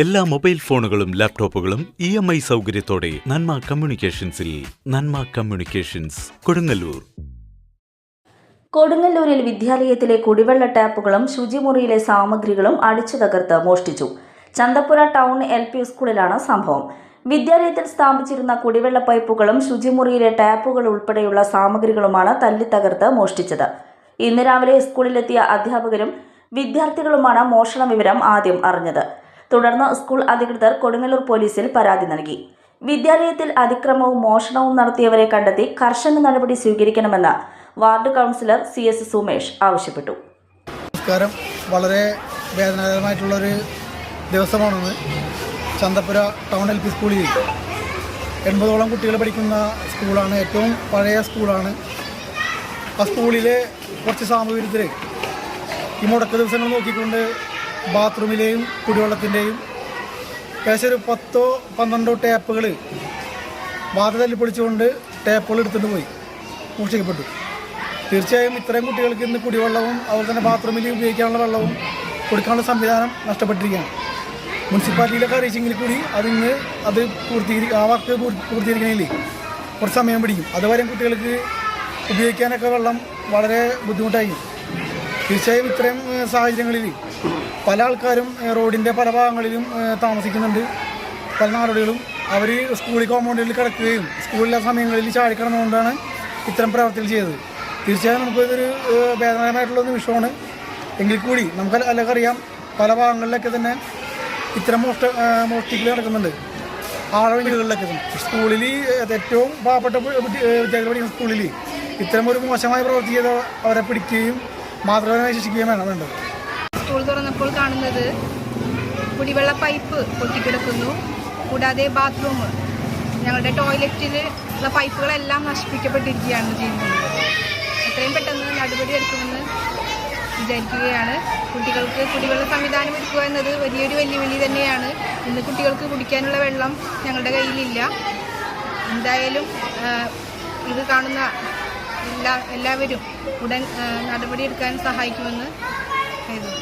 എല്ലാ മൊബൈൽ ഫോണുകളും ലാപ്ടോപ്പുകളും ഇ എം ഐ സൗകര്യത്തോടെ നന്മ കമ്മ്യൂണിക്കേഷൻസിൽ നന്മ കമ്മ്യൂണിക്കേഷൻസ് കൊടുങ്ങല്ലൂർ. കൊടുങ്ങല്ലൂരിൽ വിദ്യാലയത്തിലെ കുടിവെള്ള ടാപ്പുകളും ശുചിമുറിയിലെ സാമഗ്രികളും അടിച്ചു തകർത്ത് മോഷ്ടിച്ചു. ചന്തപ്പുര ടൗൺ എൽ പി സ്കൂളിലാണ് സംഭവം. വിദ്യാലയത്തിൽ സ്ഥാപിച്ചിരുന്ന കുടിവെള്ള പൈപ്പുകളും ശുചിമുറിയിലെ ടാപ്പുകൾ ഉൾപ്പെടെയുള്ള സാമഗ്രികളുമാണ് തല്ലിത്തകർത്ത് മോഷ്ടിച്ചത്. ഇന്ന് രാവിലെ സ്കൂളിലെത്തിയ അധ്യാപകരും വിദ്യാർത്ഥികളുമാണ് മോഷണ വിവരം ആദ്യം അറിഞ്ഞത്. തുടർന്ന് സ്കൂൾ അധികൃതർ കൊടുങ്ങല്ലൂർ പോലീസിൽ പരാതി നൽകി. വിദ്യാലയത്തിൽ അതിക്രമവും മോഷണവും നടത്തിയവരെ കണ്ടെത്തി കർശന നടപടി സ്വീകരിക്കണമെന്ന് ward councillor C S Sumesh ആവശ്യപ്പെട്ടു. നമസ്കാരം. വളരെ വേദനാകരമായിട്ടുള്ളൊരു ദിവസമാണെന്ന് ചന്തപ്പുര ടൗൺ എൽ പി സ്കൂളിൽ എൺപതോളം കുട്ടികൾ പഠിക്കുന്ന സ്കൂളാണ് ഏറ്റവും പഴയ സ്കൂളാണ്. ആ സ്കൂളിലെ കുറച്ച് സാമൂഹ്യത്തിൽ ഈ മുടക്ക ദിവസങ്ങൾ നോക്കിക്കൊണ്ട് ബാത്റൂമിലെയും കുടിവെള്ളത്തിന്റെയും ഏകദേശം ഒരു പത്തോ പന്ത്രണ്ടോ ടാപ്പുകൾ ബാധ തല്ലിപ്പൊളിച്ചുകൊണ്ട് ടാപ്പുകൾ എടുത്തിട്ട് പോയി. മോഷ്ടിക്കപ്പെട്ടു തീർച്ചയായും ഇത്രയും കുട്ടികൾക്ക് ഇന്ന് കുടിവെള്ളവും അതുപോലെ തന്നെ ബാത്റൂമിൽ ഉപയോഗിക്കാനുള്ള വെള്ളവും കൊടുക്കാനുള്ള സംവിധാനം നഷ്ടപ്പെട്ടിരിക്കുകയാണ്. മുനിസിപ്പാലിറ്റിയിലൊക്കെ അറിയിച്ചെങ്കിൽ കൂടി അതിന്ന് അത് പൂർത്തീകരി ആ വർക്ക് പൂർ- പൂർത്തീകരിക്കണമെങ്കിൽ കുറച്ച് സമയം പിടിക്കും. അതുവരെയും കുട്ടികൾക്ക് ഉപയോഗിക്കാനൊക്കെ വെള്ളം വളരെ ബുദ്ധിമുട്ടായി. തീർച്ചയായും ഇത്രയും സാഹചര്യങ്ങളിൽ പല ആൾക്കാരും റോഡിന്റെ പല ഭാഗങ്ങളിലും താമസിക്കുന്നുണ്ട്. പല നാടുകളിലും അവർ സ്കൂളിൽ കോമ്പൗണ്ടിൽ കിടക്കുകയും സ്കൂളിലെ സമയങ്ങളിൽ ചാടിക്കിടന്നുകൊണ്ടാണ് ഇത്തരം പ്രവർത്തികൾ ചെയ്തത്. തീർച്ചയായും നമുക്കിതൊരു വേദനകരമായിട്ടുള്ള നിമിഷമാണ്. എങ്കിൽ കൂടി നമുക്ക് അല്ലെങ്കിൽ അറിയാം പല ഭാഗങ്ങളിലൊക്കെ തന്നെ ഇത്തരം മോഷ്ട മോഷ്ടിക്കൽ നടക്കുന്നുണ്ട്. ആഴവീടുകളിലൊക്കെ സ്കൂളിൽ ഏറ്റവും പാവപ്പെട്ട വിദ്യാർത്ഥികൾ പഠിക്കുന്ന സ്കൂളിൽ ഇത്തരം ഒരു മോശമായ പ്രവൃത്തി ചെയ്ത അവരെ പിടിക്കുകയും മാതൃകമായി ശിക്ഷിക്കുകയും വേണം വേണ്ടത്. സ്കൂൾ തുറന്നപ്പോൾ കാണുന്നത് കുടിവെള്ള പൈപ്പ് പൊട്ടിക്കിടക്കുന്നു കൂടാതെ ബാത്റൂം ഞങ്ങളുടെ ടോയ്ലറ്റിൽ ഉള്ള പൈപ്പുകളെല്ലാം നശിപ്പിക്കപ്പെട്ടിരിക്കുകയാണ് ചെയ്യുന്നത്. എത്രയും പെട്ടെന്ന് നടപടി എടുക്കുമെന്ന് വിചാരിക്കുകയാണ്. കുട്ടികൾക്ക് കുടിവെള്ള സംവിധാനം എടുക്കുക എന്നത് വലിയൊരു വെല്ലുവിളി തന്നെയാണ്. ഇന്ന് കുട്ടികൾക്ക് കുടിക്കാനുള്ള വെള്ളം ഞങ്ങളുടെ കയ്യിലില്ല. എന്തായാലും ഇത് കാണുന്ന എല്ലാ എല്ലാവരും ഉടൻ നടപടിയെടുക്കാൻ സഹായിക്കുമെന്ന് കരുതുന്നു.